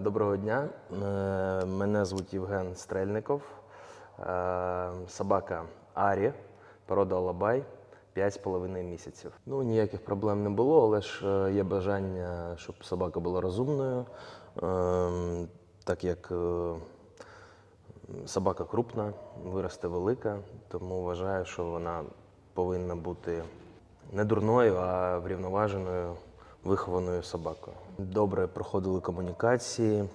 Доброго дня. Е, Мене звуть Євген Стрельников. Е, Собака Арі, порода Алабай, 5,5 місяців. Ну, ніяких проблем не було, але ж е, є бажання, щоб собака була розумною, так як собака крупна, виросте велика, тому вважаю, що вона повинна бути не дурною, а врівноваженою, вихованою собакою. Добре проходили комунікації.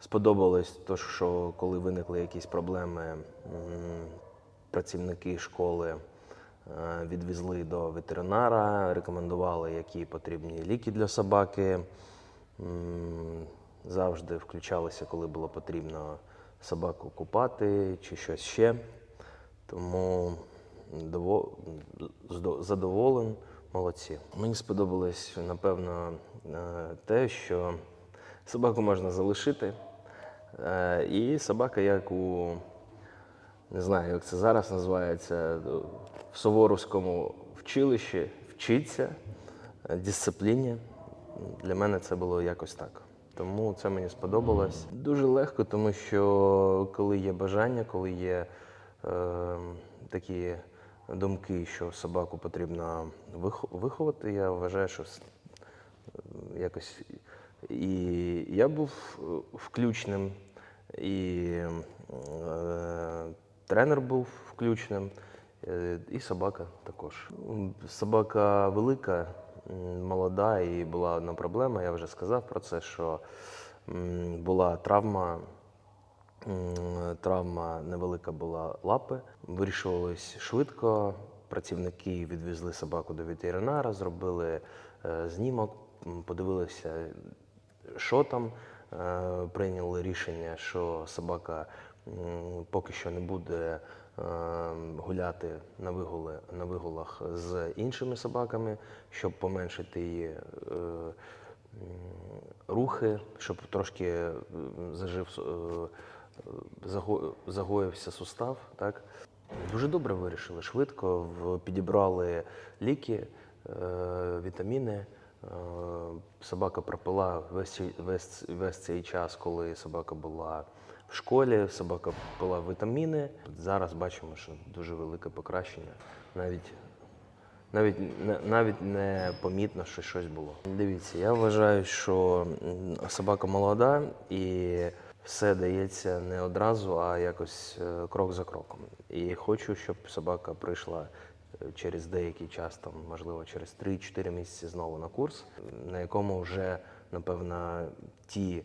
Сподобалось те, що коли виникли якісь проблеми, працівники школи е, відвезли до ветеринара, рекомендували, які потрібні ліки для собаки. Завжди включалися, коли було потрібно собаку купати чи щось ще. Тому дово- задоволен, молодці. Мені сподобалось, напевно, е, те, що собаку можна залишити. Е, І собака, як у не знаю, як це зараз називається, в Суворовському вчилищі вчиться е, дисципліні. Для мене це було якось так. Тому це мені сподобалось. Дуже легко, тому що коли є бажання, коли є е, такі думки, що собаку потрібно вих- виховати, я вважаю, що якось і я був е, включним, і е, тренер був включним, е, і собака також. Собака велика, молода, і була одна проблема. Я вже сказав про це, що була травма. Травма невелика була лапи. Вирішувалось швидко. Працівники відвезли собаку до ветеринара, зробили е, знімок, подивилися, що там. Е, Прийняли рішення, що собака поки що не буде е, гуляти на, вигули, на вигулах з іншими собаками, щоб поменшити її рухи, щоб трошки зажив, загоївся сустав. Так? Дуже добре вирішили, швидко підібрали ліки, е, вітаміни. Е, Собака пропила весь, весь, весь цей час, коли собака була в школі, собака пила вітаміни. Зараз бачимо, що дуже велике покращення. Навіть навіть навіть не помітно, що щось було. Дивіться, я вважаю, що собака молода і все дається не одразу, а якось е, крок за кроком. І хочу, щоб собака прийшла е, через деякий час, там, можливо, через 3-4 місяці знову на курс, на якому вже, напевно, ті.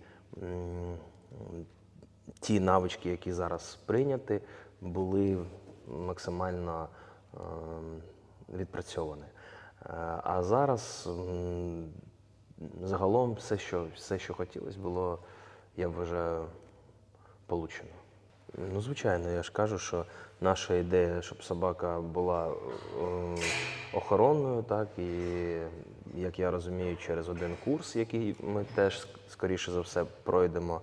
ті навички, які зараз прийняті, були максимально ем, відпрацьовані. Е, А зараз загалом все, що, все, що хотілося, було, я вважаю, получено. Ну, звичайно, я ж кажу, що наша ідея, щоб собака була е, охоронною, так, і, як я розумію, через один курс, який ми теж, скоріше за все, пройдемо,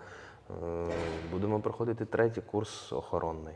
е, будемо проходити третій курс охоронний.